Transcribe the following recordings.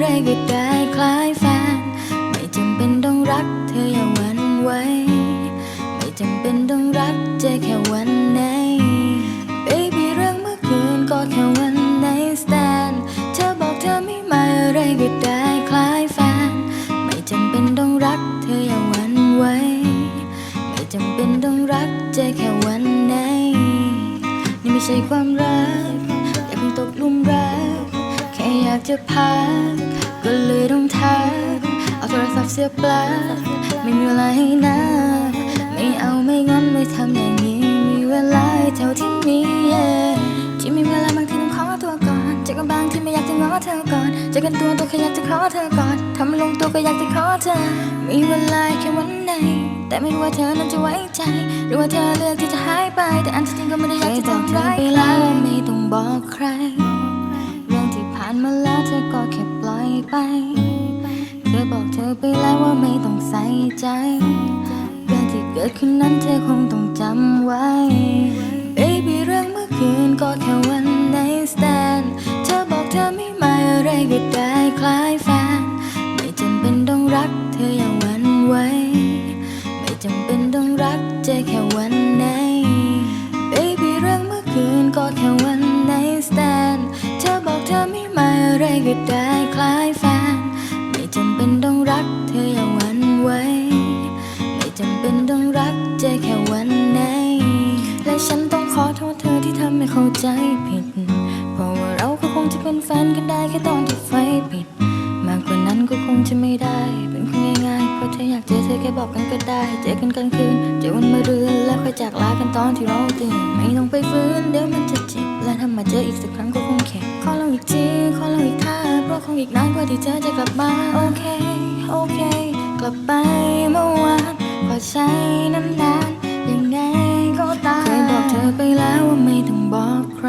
อะไรก็ได้คล้ายแฟน ไม่จำเป็นต้องรักเธออย่าหวันไหวไม่จำเป็นต้องรักเจอแค่วันไหน baby เรื่องเมื่อคืนก็แค่วันในสแตนเธอบอกเธอไม่หมายอะไรก็ได้คล้ายแฟน ไม่จำเป็นต้องรักเธออย่าหวันไหวไม่จำเป็นต้องรักเจอแค่วันไหน นี่ไม่ใช่ความรักอยาเพิ่งตกหลุมรักากจะพักก็เลยต้องทักเอาโทรศัพท์เสียปลั๊กไม่มีเวลาให้นะไม่เอาไม่งั้นไม่ทำอย่างนี้ มีเวลาเท่าที่มี yeah ที่มีเวลาบางทีต้องขอตัวก่อนเจอกันบางที่ไม่อยากจะง้อเธอก่อนเจอกันตัวตัวแค่อยากจะขอเธอก่อนทำลงตัวก็อยากจะขอเธอ มีเวลาแค่วันไหนแต่ไม่รู้ว่าเธอนั้นจะไว้ใจ หรือว่าเธอเลือกที่จะหายไป แต่อันที่จริงก็ไม่ได้อยากจะทำร้ายไปแล้วไม่ต้องบอกใคร มาแล้วเธอก็แค่ปล่อยไปเคยบอกเธอไปแล้วว่าไม่ต้องใส่ใจ เรื่องที่เกิดขึ้นนั้นเธอคงต้องจำไว้ baby เรื่องเมื่อคืนก็แค่วันในสแตนเธอบอกเธอไม่หมายอะไรก็ได้คล้ายแฟน ไม่จำเป็นต้องรักเธออย่าหวันไหวไม่จำเป็นต้องรักเจอแค่วัน ก็ได้คล้ายแฟน ไม่จำเป็นต้องรักเธออย่าหวันไหวไม่จำเป็นต้องรักเจอแค่วันไหน และฉันต้องขอโทษเธอที่ทำให้เข้าใจผิด เพราะว่าเราก็คงจะเป็นแฟนกันได้แค่ตอนที่ไฟปิด มากกว่านั้นก็คงจะไม่ได้ เป็นคนง่ายๆ เพราะเธออยากเจอเธอแค่บอกกันก็ได้ เจอกันกลางคืน เจอวันมะรืนแล้วค่อยจากลากันตอนที่เราตื่น ไม่ต้องไปฟื้นเดี๋ยวมันจะเจ็บ และถ้ามาเจออีกสักครั้งก็คงแข็งขอลองอีกทีขอลองอีก คงอีกนานกว่าที่เธอจะกลับมา โอเค โอเค กลับไปเมื่อวานขอใช้น้ำนานยังไงก็ตาม เคยบอกเธอไปแล้วว่าไม่ต้องบอกใคร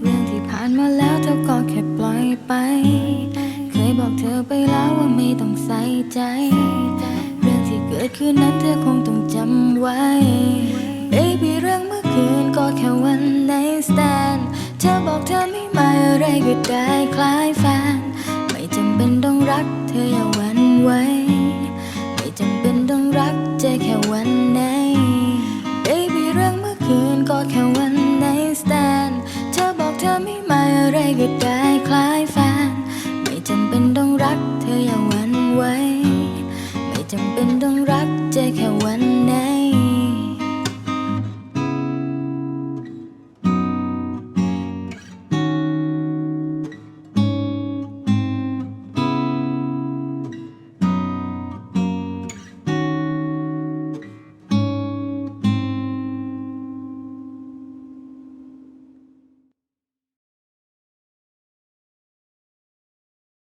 เรื่องที่ผ่านมาแล้วเธอก็แค่ปล่อยไป เคยบอกเธอไปแล้วว่าไม่ต้องใส่ใจ เรื่องที่เกิดขึ้นนั้นเธอคงต้องจำไว้ baby เรื่องเมื่อคืนก็แค่วันในสแตนเธอบอกเธอไม่หมายอะไรก็ได้คล้าย ออย่าหวั่นไหวไม่จำเป็นต้องรักเจอแค่วันไหน baby เรื่องเมื่อคืนก็แค่วันไหนสแตนเธอบอกเธอไม่หมายอะไรก็ได้คล้ายแฟน ไม่จำเป็นต้องรักเธออย่าหวั่นไหวไม่จำเป็นต้องรัก